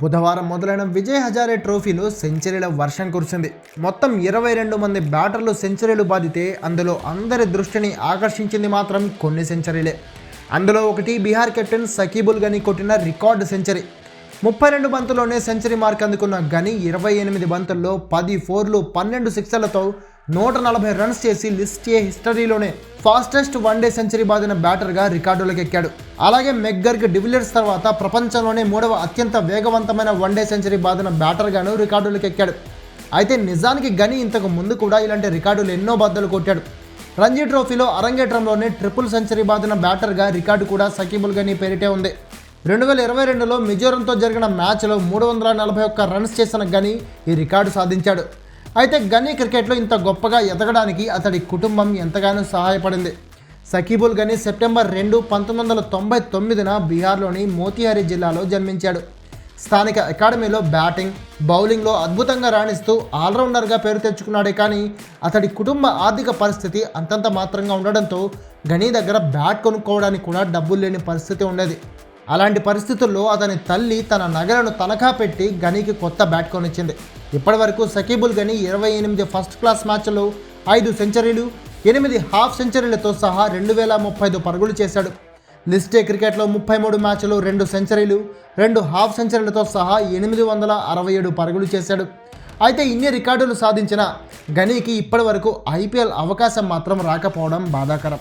బుధవారం మొదలైన విజయ్ హజారే ట్రోఫీలో సెంచరీల వర్షం కురిసింది. మొత్తం ఇరవై రెండు మంది బ్యాటర్లు సెంచరీలు బాధితే అందులో అందరి దృష్టిని ఆకర్షించింది మాత్రం కొన్ని సెంచరీలే. అందులో ఒకటి బీహార్ కెప్టెన్ సకీబుల్ గని కొట్టిన రికార్డు సెంచరీ. ముప్పై రెండు బంతుల్లోనే సెంచరీ మార్క్ అందుకున్న గని ఇరవై ఎనిమిది బంతుల్లో పది ఫోర్లు పన్నెండు సిక్సర్లతో నూట నలభై రన్స్ చేసి లిస్ట్ ఏ హిస్టరీలోనే ఫాస్టెస్ట్ వన్డే సెంచరీ బాదిన బ్యాటర్గా రికార్డులకు ఎక్కాడు అలాగే మెగ్గర్గ్ డివిలియర్స్ తర్వాత ప్రపంచంలోనే మూడవ అత్యంత వేగవంతమైన వన్డే సెంచరీ బాదిన బ్యాటర్గాను రికార్డులకు ఎక్కాడు అయితే నిజానికి గని ఇంతకు ముందు కూడా ఇలాంటి రికార్డులు ఎన్నో బద్దలు కొట్టాడు. రంజీ ట్రోఫీలో అరంగేట్రంలోనే ట్రిపుల్ సెంచరీ బాదిన బ్యాటర్గా రికార్డు కూడా సకీబుల్ గని పేరిటే ఉంది. రెండు వేల ఇరవై రెండులో మిజోరంతో జరిగిన మ్యాచ్లో మూడు వందల నలభై ఒక్క రన్స్ చేసిన గని ఈ రికార్డు సాధించాడు. అయితే గనీ క్రికెట్లో ఇంత గొప్పగా ఎదగడానికి అతడి కుటుంబం ఎంతగానో సహాయపడింది. సకీబుల్ గనీ సెప్టెంబర్ రెండు పంతొమ్మిది వందల తొంభై తొమ్మిదిన బీహార్లోని మోతిహారీ జిల్లాలో జన్మించాడు. స్థానిక అకాడమీలో బ్యాటింగ్ బౌలింగ్లో అద్భుతంగా రాణిస్తూ ఆల్రౌండర్గా పేరు తెచ్చుకున్నాడే కానీ అతడి కుటుంబ ఆర్థిక పరిస్థితి అంతంత మాత్రంగా ఉండడంతో గనీ దగ్గర బ్యాట్ కొనుక్కోవడానికి కూడా డబ్బులు లేని పరిస్థితి ఉండేది. అలాంటి పరిస్థితుల్లో అతని తల్లి తన నగలను తనఖా పెట్టి గనీకి కొత్త బ్యాట్ కొనిచ్చింది. ఇప్పటివరకు సకీబుల్ గని ఇరవై ఎనిమిది ఫస్ట్ క్లాస్ మ్యాచ్లో ఐదు సెంచరీలు ఎనిమిది హాఫ్ సెంచరీలతో సహా రెండు వేల ముప్పై ఐదు పరుగులు చేశాడు. లిస్టే క్రికెట్లో ముప్పై మూడు మ్యాచ్లు రెండు సెంచరీలు రెండు హాఫ్ సెంచరీలతో సహా ఎనిమిది వందల అరవై ఏడు పరుగులు చేశాడు. అయితే ఇన్ని రికార్డులు సాధించిన గనీకి ఇప్పటి వరకు ఐపీఎల్ అవకాశం మాత్రం రాకపోవడం బాధాకరం.